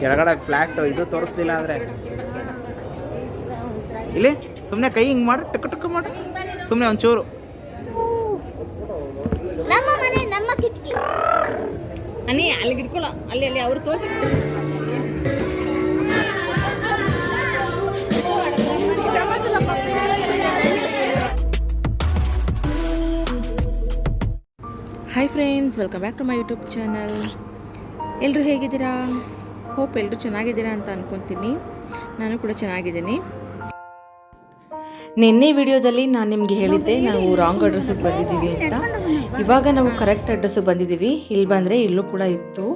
ಕೆಳಗಡೆ ಫ್ಲಾಟ್ ಇದು ತೋರಿಸ್ಲಿಲ್ಲ ಅಂದ್ರೆ ಇಲ್ಲಿ? ಸುಮ್ಮನೆ ಕೈ ಹಿಂಗೆ ಮಾಡಿ ಟಕ್ ಟಕ್ ಮಾಡಿ. ಸುಮ್ಮನೆ ಒಂಚೂರು. ನಮ್ಮ ಮನೆ ನಮ್ಮ ಕಿಟಕಿ. ಅಲ್ಲಿ ಹಿಡ್ಕೊಳ್ಳ ಅಲ್ಲಿ ಅಲ್ಲಿ ಅವ್ರು ತೋರಿಸಿ. Hi friends welcome back to my YouTube channel ಎಲ್ಲರೂ ಹೇಗಿದ್ದೀರಾ? ಹೋಪ್ ಎಲ್ಲರೂ ಚೆನ್ನಾಗಿದ್ದೀರಾ ಅಂತ ಅಂದ್ಕೊತೀನಿ ನಾನು ಕೂಡ ಚೆನ್ನಾಗಿದ್ದೀನಿ. ನಿನ್ನೆ ವಿಡಿಯೋದಲ್ಲಿ ನಾನು ನಿಮಗೆ ಹೇಳಿದ್ದೆ, ನಾವು ರಾಂಗ್ ಅಡ್ರೆಸ್ಸಿಗೆ ಬಂದಿದ್ದೀವಿ ಅಂತ. ಇವಾಗ ನಾವು ಕರೆಕ್ಟ್ ಅಡ್ರೆಸ್ಸಿಗೆ ಬಂದಿದ್ದೀವಿ. ಇಲ್ಲಿ ಬಂದರೆ ಇಲ್ಲೂ ಕೂಡ ಇತ್ತು.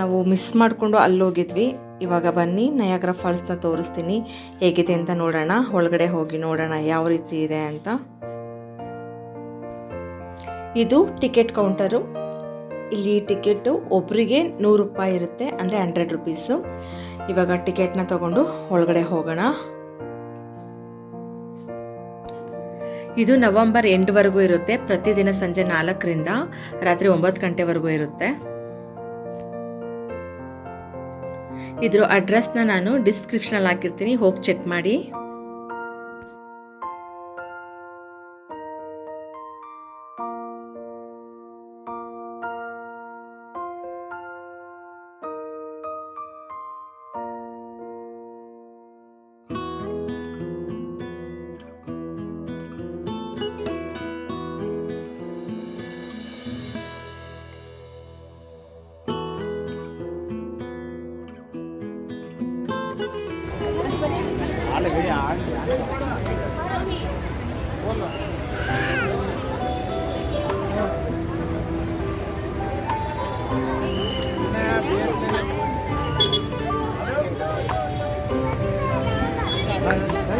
ನಾವು ಮಿಸ್ ಮಾಡಿಕೊಂಡು ಅಲ್ಲಿ ಹೋಗಿದ್ವಿ ಇವಾಗ ಬನ್ನಿ ನಯಾಗ್ರ ಫಾಲ್ಸ್ನ ತೋರಿಸ್ತೀನಿ. ಹೇಗಿದೆ ಅಂತ ನೋಡೋಣ. ಒಳಗಡೆ ಹೋಗಿ ನೋಡೋಣ, ಯಾವ ರೀತಿ ಇದೆ ಅಂತ. ಇದು ಟಿಕೆಟ್ ಕೌಂಟರು. ಇಲ್ಲಿ ಟಿಕೆಟು ಒಬ್ಬರಿಗೆ ನೂರು ರೂಪಾಯಿ ಇರುತ್ತೆ, ಅಂದರೆ ಹಂಡ್ರೆಡ್ ರುಪೀಸು. ಇವಾಗ ಟಿಕೆಟ್ನ ತಗೊಂಡು ಒಳಗಡೆ ಹೋಗೋಣ. ಇದು ನವೆಂಬರ್ ಎಂಟುವರೆಗೂ ಇರುತ್ತೆ, ಪ್ರತಿದಿನ ಸಂಜೆ ನಾಲ್ಕರಿಂದ ರಾತ್ರಿ ಒಂಬತ್ತು ಗಂಟೆವರೆಗೂ ಇರುತ್ತೆ. ಇದ್ರ ಅಡ್ರೆಸ್ನ ನಾನು ಡಿಸ್ಕ್ರಿಪ್ಷನಲ್ಲಿ ಹಾಕಿರ್ತೀನಿ, ಹೋಗಿ ಚೆಕ್ ಮಾಡಿ.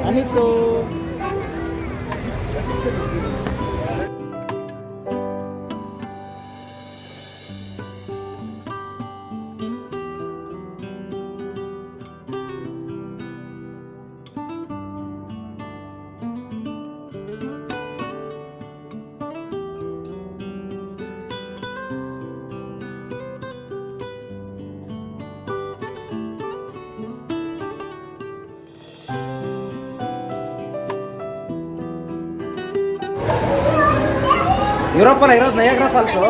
Amin tuh. ಯುರೋಪಲ್ಲ ಇರೋದು Niagara falls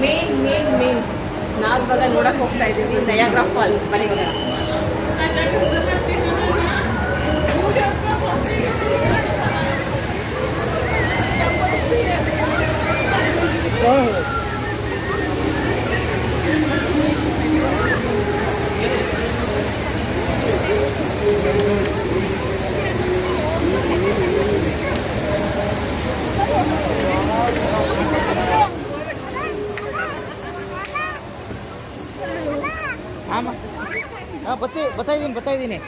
main main main ನೋಡಕ್ಕೆ ಹೋಗ್ತಾ ಇದ್ದೀವಿ ನಯಾಗ್ರಾ ಫಾಲ್ಸ್ ಬರೀ ಹೋಗೋಣ ಹಾಂ ಬತ್ತಿ ಬರ್ತಾ ಇದ್ದೀನಿ ಬರ್ತಾ ಇದ್ದೀನಿ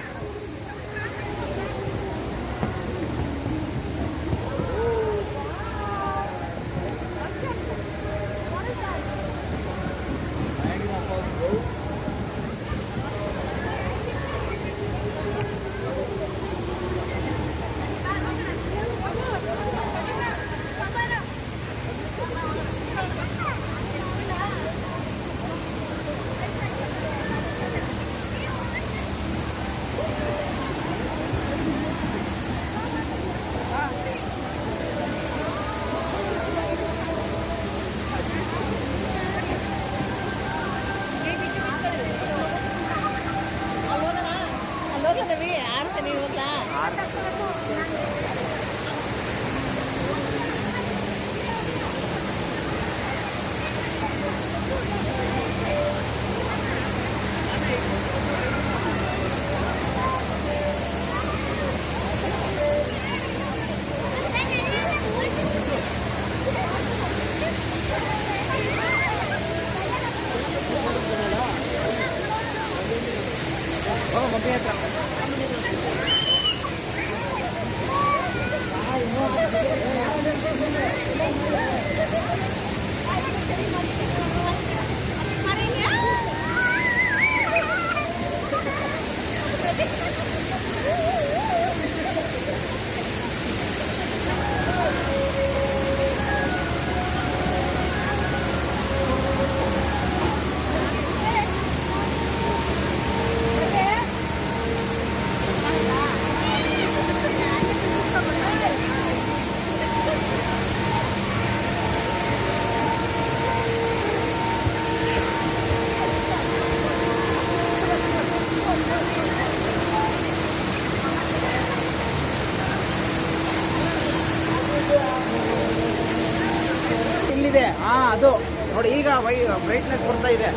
ವೈ ಬ್ರೈಟ್ನೆಸ್ ಬರ್ತಾ ಇದೆ.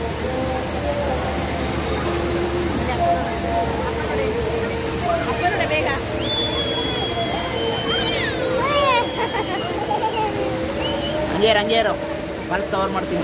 ಹಂಗೇರು ಹಂಗೇರು. ಫಾಲ್ಸ್ ಕವರ್ ಮಾಡ್ತೀನಿ.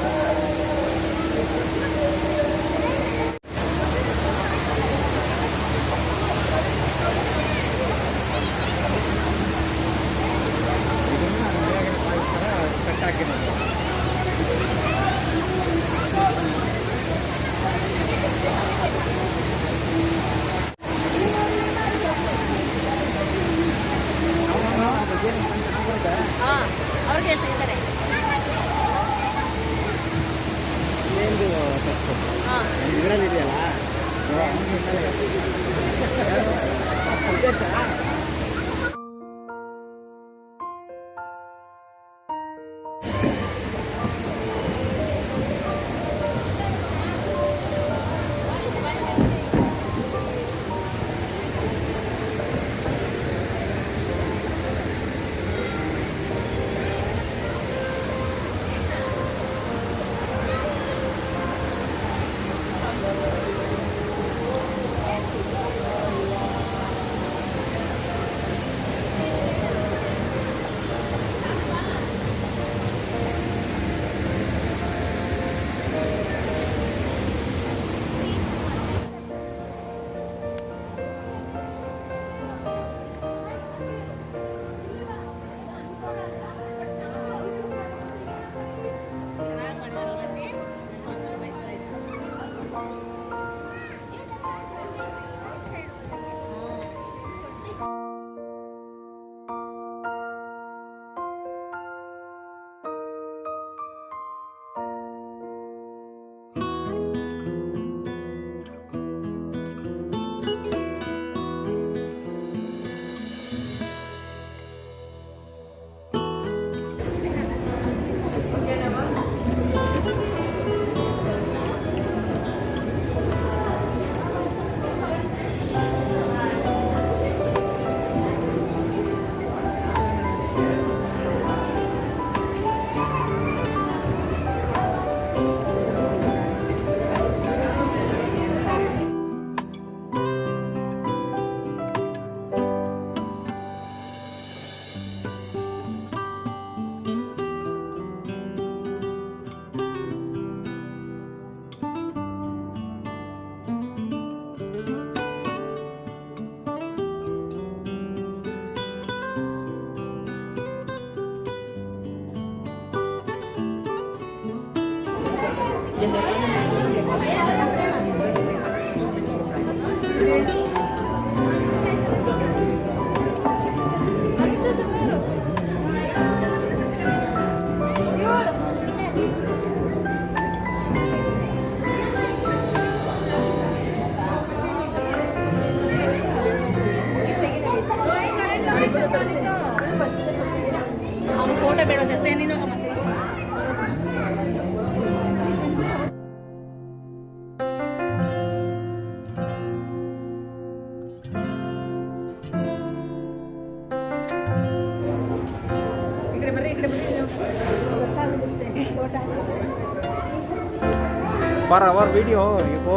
For our video you go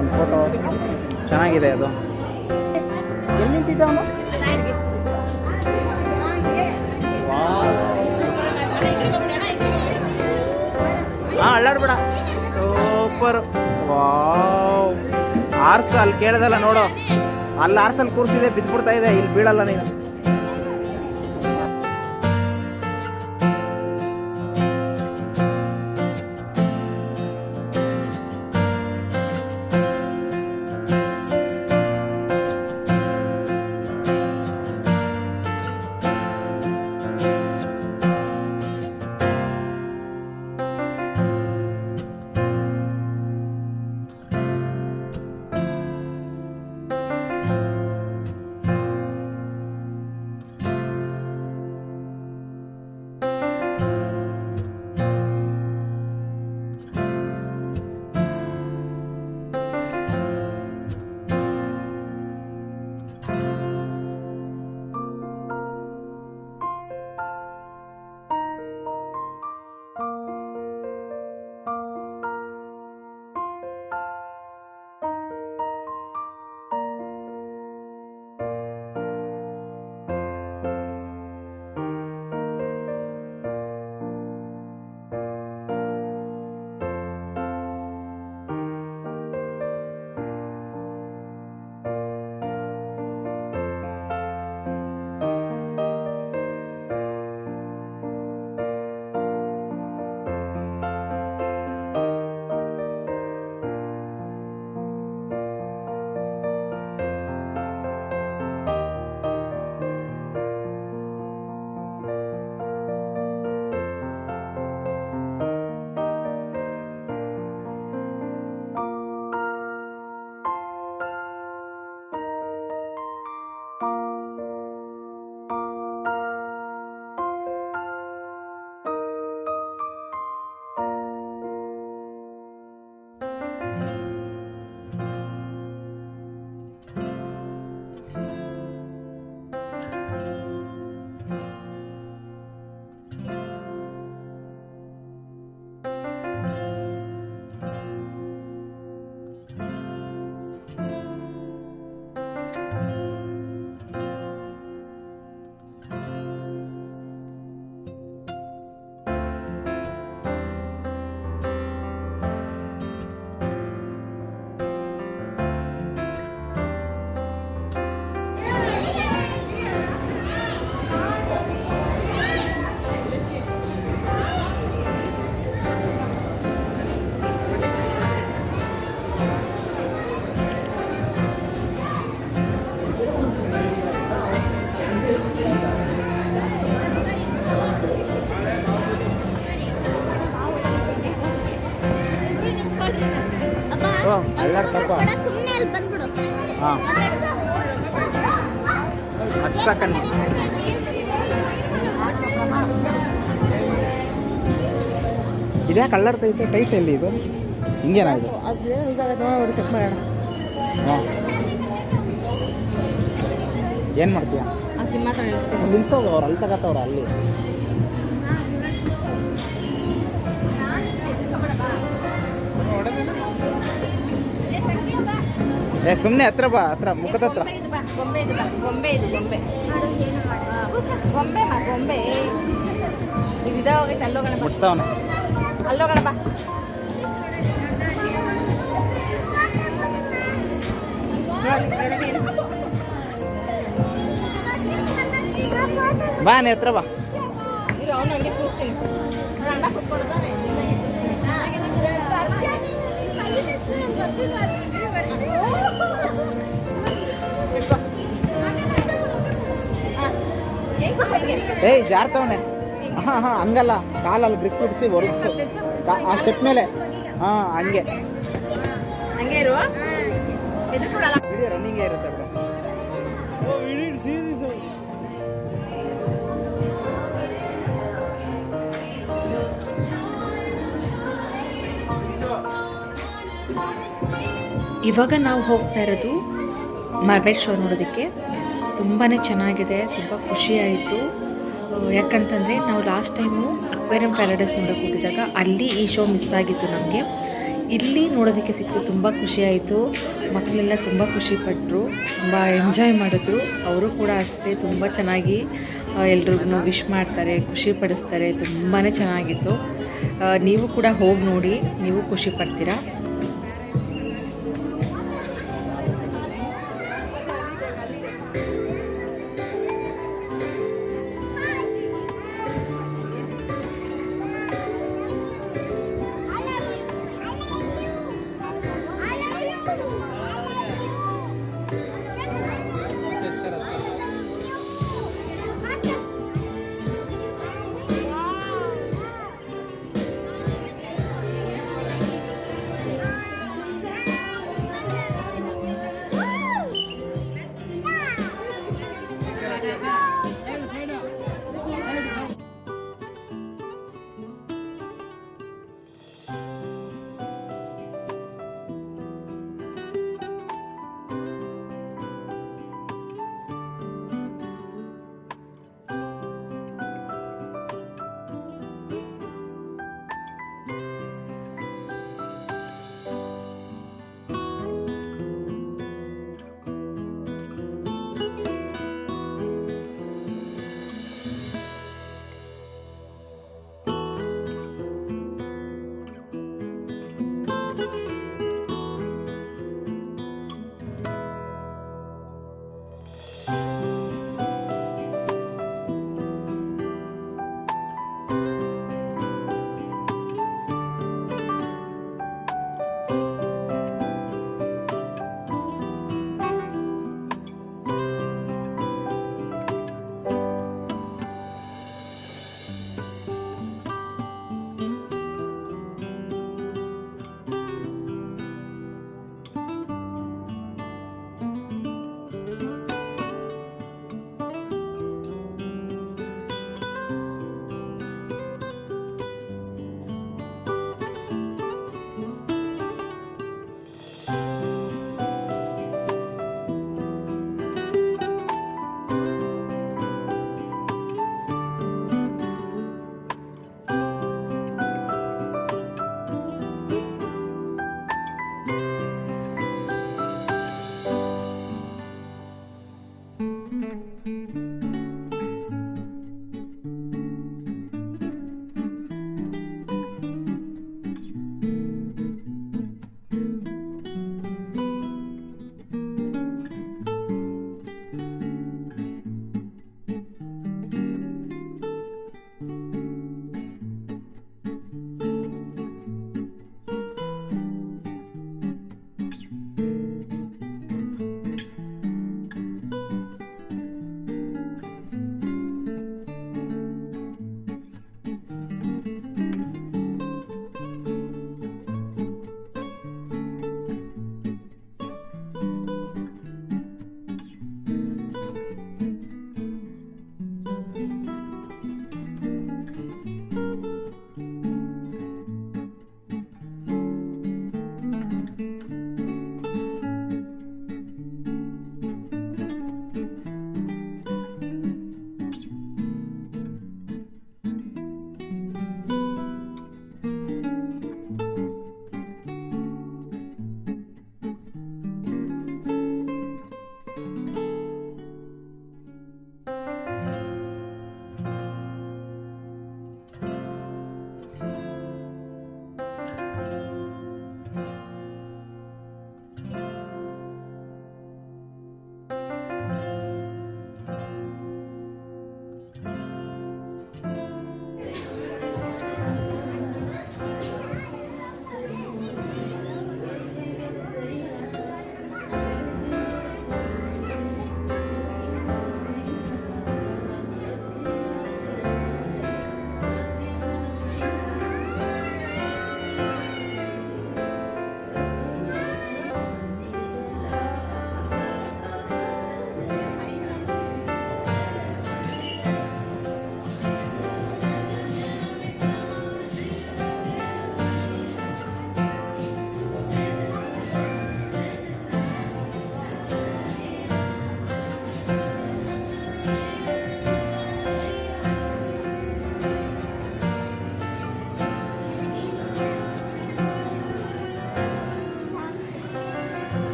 ಒಂದು ಫೋಟೋ ಚೆನ್ನಾಗಿದೆ ಅದು. ಎಲ್ಲಿ ನಿಂತಿದ್ದ ಹಾಂ ಅಳ್ಳಾಡ್ಬೇಡ. ಸೂಪರ್ ವಾವ್ ಆರ್ಸ ಅಲ್ಲಿ ಕೇಳ್ದಲ್ಲ ನೋಡು. ಅಲ್ಲಿ ಆರ್ಸಲ್ಲಿ ಕೂರ್ಸಿದೆ, ಬಿದ್ದ್ಬಿಡ್ತಾ ಇದೆ, ಇಲ್ಲಿ ಬೀಳಲ್ಲ ನೀನು. ಹಾಂ. ಹಚ್ಚಕನ್ನಿ ಇದ್ಯಾಕೆ ಅಲ್ಲಾಡ್ತೈತೆ ಟೈಟ್ ಎಲ್ಲಿ ಇದು? ಹಿಂಗೇನಾಯ್ತು ಇದು? ಅದು ಯೂಸ್ ಆಗುತ್ತೆ ನೋಡಿ ಚೆಕ್ ಮಾಡೋಣ. ಹಾಂ. ಏನು ಮಾಡ್ತೀಯಾ? ನಿಲ್ಸೋದು ಅವ್ರು ಅಲ್ಲಿ ತಗತ್ತವ್ರ ಅಲ್ಲಿ. ಏ ಸುಮ್ಮನೆ ಹತ್ರ ಬಾ ಹತ್ರ ಮುಖದ ಹತ್ರ. ಇದು ಬಾ ಗೊಂಬೆ ಇದು ಬಾ ಗೊಂಬೆ ಇದು ಗೊಂಬೆ ಗೊಂಬೆ ಮಾ ಗೊಂಬೆ ಇದು ಇದಾಗೋಗೈತೆ ಅಲ್ಲೋಗೋಣ ಬಾ. ಮುಟ್ತಾವನೆ. ಅಲ್ಲೋಗೋಣ ಬಾ. ಬಾ ನೀ ಹತ್ರ ಬಾ. ಇರು ಅವನು ಹಂಗೆ ಕೂರಿಸ್ತೀನಿ. ಅಣ್ಣ ಏಯ್ ಜಾರ್ತವನೆ ಹಾಂ ಹಾಂ ಹಂಗಲ್ಲ. ಕಾಲಲ್ಲಿ ಗ್ರಿಪ್ ಇಡಿಸಿ ಒರಗಿಸು. ಆ ಸ್ಟೆಪ್ ಮೇಲೆ. ಹಾಂ ಹಂಗೆ. ಹಂಗೆ ಇರು. ಎದುರುಕೊಡಲ್ಲ ವಿಡಿಯೋ ರನ್ನಿಂಗೇ ಇರುತ್ತೆ. ಇವಾಗ ನಾವು ಹೋಗ್ತಾ ಇರೋದು ಮಾರ್ಬೆಟ್ ಶೋ ನೋಡೋದಕ್ಕೆ. ತುಂಬಾ ಚೆನ್ನಾಗಿದೆ, ತುಂಬ ಖುಷಿಯಾಯಿತು ಯಾಕಂತಂದರೆ ನಾವು ಲಾಸ್ಟ್ ಟೈಮು ಅಕ್ವೇರಿಯಂ ಪ್ಯಾರಡೈಸ್ ನೋಡೋಕೆ ಹೋಗಿದ್ದಾಗ ಅಲ್ಲಿ ಈ ಶೋ ಮಿಸ್ ಆಗಿತ್ತು ನಮಗೆ. ಇಲ್ಲಿ ನೋಡೋದಕ್ಕೆ ಸಿಕ್ತು, ತುಂಬ ಖುಷಿಯಾಯಿತು ಮಕ್ಕಳೆಲ್ಲ ತುಂಬ ಖುಷಿಪಟ್ಟರು ತುಂಬ ಎಂಜಾಯ್ ಮಾಡಿದ್ರು. ಅವರು ಕೂಡ ಅಷ್ಟೇ ತುಂಬ ಚೆನ್ನಾಗಿ ಎಲ್ರಿಗೂ ವಿಶ್ ಮಾಡ್ತಾರೆ, ಖುಷಿ ಪಡಿಸ್ತಾರೆ ತುಂಬಾ ಚೆನ್ನಾಗಿತ್ತು. ನೀವು ಕೂಡ ಹೋಗಿ ನೋಡಿ, ನೀವು ಖುಷಿ ಪಡ್ತೀರಾ?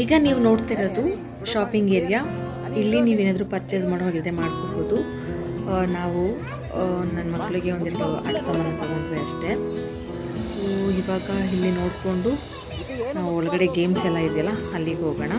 ಈಗ ನೀವು ನೋಡ್ತಿರೋದು ಶಾಪಿಂಗ್ ಏರಿಯಾ ಇಲ್ಲಿ ನೀವೇನಾದರೂ ಪರ್ಚೇಸ್ ಮಾಡೋ ಹಾಗಿದ್ರೆ ಮಾಡ್ಕೋಬೋದು. ನಾವು ನನ್ನ ಮಕ್ಕಳಿಗೆ ಒಂದೆರಡು ಆಟ ಸಾಮಾನು ತೊಗೊಂಡ್ವಿ ಅಷ್ಟೇ. ಇವಾಗ ಇಲ್ಲಿ ನೋಡಿಕೊಂಡು, ನಾವು ಒಳಗಡೆ ಗೇಮ್ಸ್ ಎಲ್ಲ ಇದೆಯಲ್ಲ, ಅಲ್ಲಿಗೆ ಹೋಗೋಣ.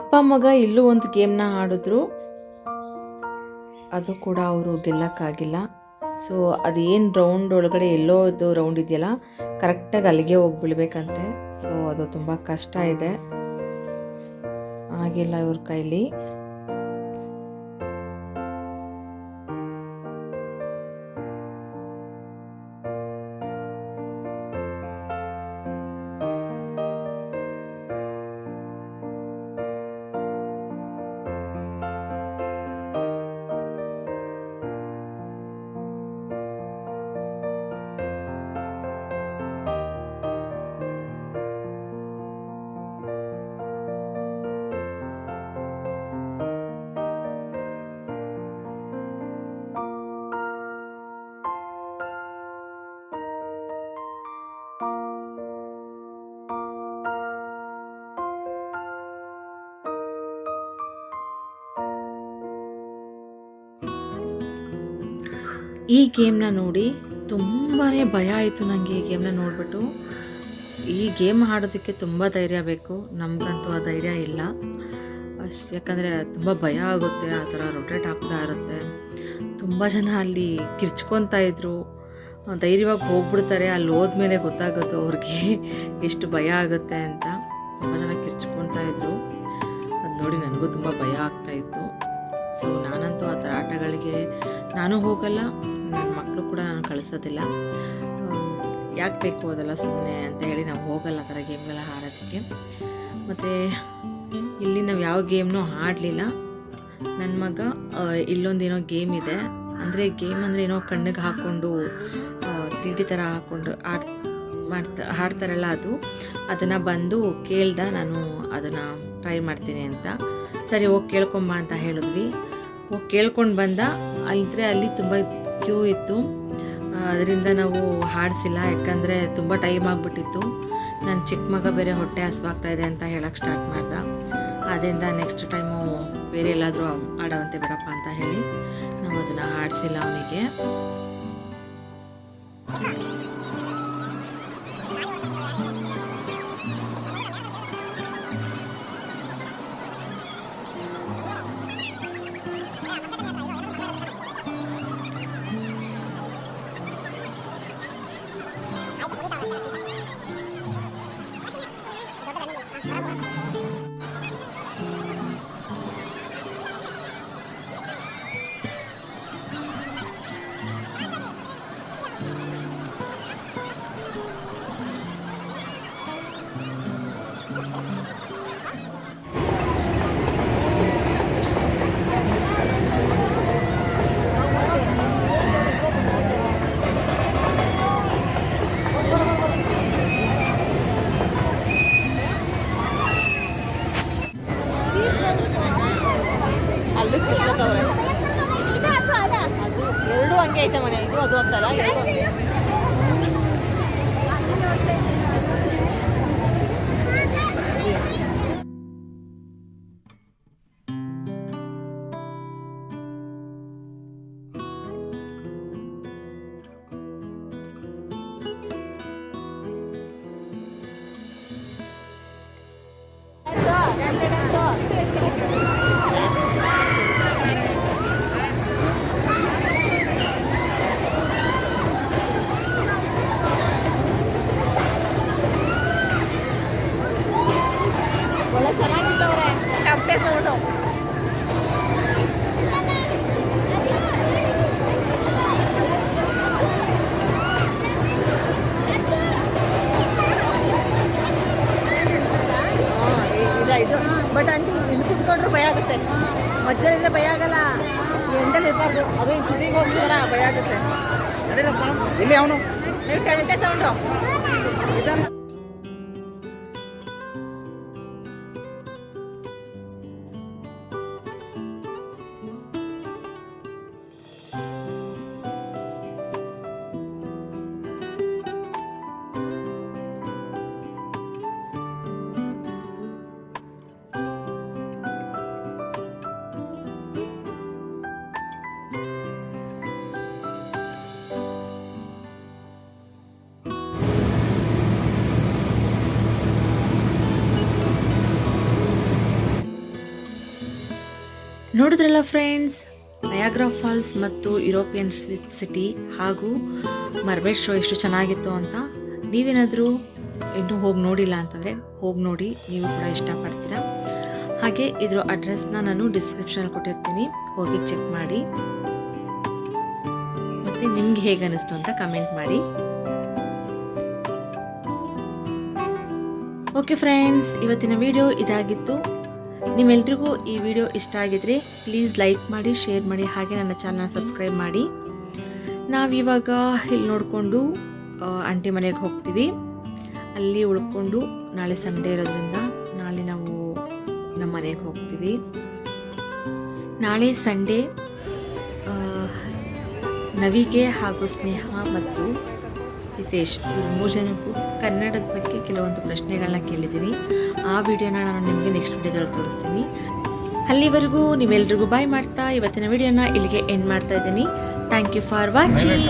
ಅಪ್ಪ ಮಗ ಇಲ್ಲೂ ಒಂದು ಗೇಮ್ನ ಆಡಿದ್ರು. ಅದು ಕೂಡ ಅವರು ಗೆಲ್ಲಕ್ಕಾಗಿಲ್ಲ. ಸೊ ಅದು ಏನು ರೌಂಡ್ ಒಳಗಡೆ ಎಲ್ಲೋ ಇದು ರೌಂಡ್ ಇದೆಯಲ್ಲ ಕರೆಕ್ಟಾಗಿ ಅಲ್ಲಿಗೆ ಹೋಗಿ ಬೀಳ್ಬೇಕಂತೆ ಸೊ ಅದು ತುಂಬ ಕಷ್ಟ ಇದೆ. ಆಗಿಲ್ಲ ಇವ್ರ ಕೈಲಿ. ಈ ಗೇಮ್ನ ನೋಡಿ ತುಂಬಾ ಭಯ ಆಯಿತು ನನಗೆ ಈ ಗೇಮ್ನ ನೋಡಿಬಿಟ್ಟು. ಈ ಗೇಮ್ ಆಡೋದಕ್ಕೆ ತುಂಬ ಧೈರ್ಯ ಬೇಕು. ನಮಗಂತೂ ಆ ಧೈರ್ಯ ಇಲ್ಲ. ಅಷ್ಟು ಯಾಕಂದರೆ ತುಂಬ ಭಯ ಆಗುತ್ತೆ, ಆ ಥರ ರೊಟೇಟ್ ಆಗ್ತಾ ಇರುತ್ತೆ. ತುಂಬ ಜನ ಅಲ್ಲಿ ಕಿರ್ಚ್ಕೊತಾ ಇದ್ರು. ಧೈರ್ಯವಾಗಿ ಹೋಗ್ಬಿಡ್ತಾರೆ, ಅಲ್ಲಿ ಹೋದ್ಮೇಲೆ ಗೊತ್ತಾಗುತ್ತೆ ಅವ್ರಿಗೆ ಎಷ್ಟು ಭಯ ಆಗುತ್ತೆ ಅಂತ. ತುಂಬ ಜನ ಕಿರ್ಚ್ಕೊತಾ ಇದ್ರು. ಅದು ನೋಡಿ ನನಗೂ ತುಂಬ ಭಯ ಆಗ್ತಾ ಇತ್ತು. ಸೊ ನಾನಂತೂ ಆ ಥರ ಆಟಗಳಿಗೆ ನಾನು ಹೋಗಲ್ಲ. ಕೂಡ ನಾನು ಕಳಿಸೋದಿಲ್ಲ. ಯಾಕೆ ಬೇಕು ಅದೆಲ್ಲ ಸುಮ್ಮನೆ ಅಂತ ಹೇಳಿ ನಾವು ಹೋಗಲ್ಲ ಆ ಥರ ಗೇಮ್ಗೆಲ್ಲ ಆಡೋದಕ್ಕೆ. ಮತ್ತು ಇಲ್ಲಿ ನಾವು ಯಾವ ಗೇಮ್ನೂ ಆಡಲಿಲ್ಲ. ನನ್ನ ಮಗ ಇಲ್ಲೊಂದೇನೋ ಗೇಮ್ ಇದೆ. ಅಂದರೆ ಗೇಮ್ ಅಂದರೆ ಏನೋ ಕಣ್ಣಿಗೆ ಹಾಕ್ಕೊಂಡು ತ್ರೀ ಥರ ಹಾಕ್ಕೊಂಡು ಆಡ್, ಮಾಡ್ತಾ ಹಾಡ್ತಾರಲ್ಲ ಅದು. ಅದನ್ನು ಬಂದು ಕೇಳ್ದ ನಾನು ಅದನ್ನು ಟ್ರೈ ಮಾಡ್ತೀನಿ ಅಂತ. ಸರಿ ಹೋಗಿ ಕೇಳ್ಕೊಂಬ ಅಂತ ಹೇಳಿದ್ವಿ. ಹೋಗಿ ಕೇಳ್ಕೊಂಡು ಬಂದ ಅಲ್ಲಿದ್ರೆ ಅಲ್ಲಿ ತುಂಬ ಕ್ಯೂ ಇತ್ತು. ಅದರಿಂದ ನಾವು ಹಾಡಿಸಿಲ್ಲ, ಯಾಕಂದರೆ ತುಂಬ ಟೈಮ್ ಆಗಿಬಿಟ್ಟಿತ್ತು. ನನ್ನ ಚಿಕ್ಕ ಮಗ ಬೇರೆ ಹೊಟ್ಟೆ ಹಸುವಾಗ್ತಾ ಇದೆ ಅಂತ ಹೇಳಕ್ಕೆ ಸ್ಟಾರ್ಟ್ ಮಾಡ್ದ. ಆದ್ದರಿಂದ ನೆಕ್ಸ್ಟ್ ಟೈಮು ಬೇರೆ ಎಲ್ಲಾದರೂ ಆಡೋವಂತೆ ಬಿಡಪ್ಪ ಅಂತ ಹೇಳಿ ನಾವು ಅದನ್ನು ಹಾಡಿಸಿಲ್ಲ ಅವನಿಗೆ. ಆಗುತ್ತೆ. ಇಲ್ಲಿ ಅವನು. ನೋಡಿದ್ರಲ್ಲ ಫ್ರೆಂಡ್ಸ್ ನಯಾಗ್ರಾ ಫಾಲ್ಸ್ ಮತ್ತು ಯುರೋಪಿಯನ್ ಸಿಟಿ ಹಾಗೂ ಮರ್ಬೇಡ್ ಶೋ ಎಷ್ಟು ಚೆನ್ನಾಗಿತ್ತು ಅಂತ ನೀವೇನಾದರೂ ಇನ್ನೂ ಹೋಗಿ ನೋಡಿಲ್ಲ ಅಂತಂದರೆ ಹೋಗಿ ನೋಡಿ, ನೀವು ಕೂಡ ಇಷ್ಟಪಡ್ತೀರಾ? ಹಾಗೆ ಇದ್ರ ಅಡ್ರೆಸ್ನ ನಾನು ಡಿಸ್ಕ್ರಿಪ್ಷನಲ್ಲಿ ಕೊಟ್ಟಿರ್ತೀನಿ. ಹೋಗಿ ಚೆಕ್ ಮಾಡಿ. ಮತ್ತು ನಿಮ್ಗೆ ಹೇಗೆ ಅನ್ನಿಸ್ತು ಅಂತ ಕಮೆಂಟ್ ಮಾಡಿ. ಓಕೆ ಫ್ರೆಂಡ್ಸ್ ಇವತ್ತಿನ ವಿಡಿಯೋ ಇದಾಗಿತ್ತು. ನಿಮ್ಮೆಲ್ರಿಗೂ ಈ ವಿಡಿಯೋ ಇಷ್ಟ ಆಗಿದ್ರೆ ಪ್ಲೀಸ್ ಲೈಕ್ ಮಾಡಿ, ಶೇರ್ ಮಾಡಿ, ಹಾಗೆ ನನ್ನ ಚಾನಲ್ನ ಸಬ್ಸ್ಕ್ರೈಬ್ ಮಾಡಿ. ನಾವಿವಾಗ ಇಲ್ಲಿ ನೋಡಿಕೊಂಡು ಆಂಟಿ ಮನೆಗೆ ಹೋಗ್ತೀವಿ. ಅಲ್ಲಿ ಉಳ್ಕೊಂಡು ನಾಳೆ ಸಂಡೇ ಇರೋದ್ರಿಂದ ನಾಳೆ ನಾವು ನಮ್ಮ ಮನೆಗೆ ಹೋಗ್ತೀವಿ. ನಾಳೆ ಸಂಡೇ ನವಿಗೆ ಹಾಗೂ ಸ್ನೇಹ ಮತ್ತು ಹಿತೇಶ್ ಮೂರು ಜನಕ್ಕೂ ಕನ್ನಡದ ಬಗ್ಗೆ ಕೆಲವೊಂದು ಪ್ರಶ್ನೆಗಳನ್ನ ಕೇಳಿದ್ದೀನಿ ಆ ವಿಡಿಯೋನ ನಾನು ನಿಮಗೆ ನೆಕ್ಸ್ಟ್ ವಿಡಿಯೋದಲ್ಲಿ ತೋರಿಸ್ತೀನಿ. ಅಲ್ಲಿವರೆಗೂ ನೀವೆಲ್ರಿಗೂ ಬಾಯ್ ಮಾಡ್ತಾ, ಇವತ್ತಿನ ವಿಡಿಯೋನ ಇಲ್ಲಿಗೆ ಎಂಡ್ ಮಾಡ್ತಾ ಇದ್ದೀನಿ. Thank you for watching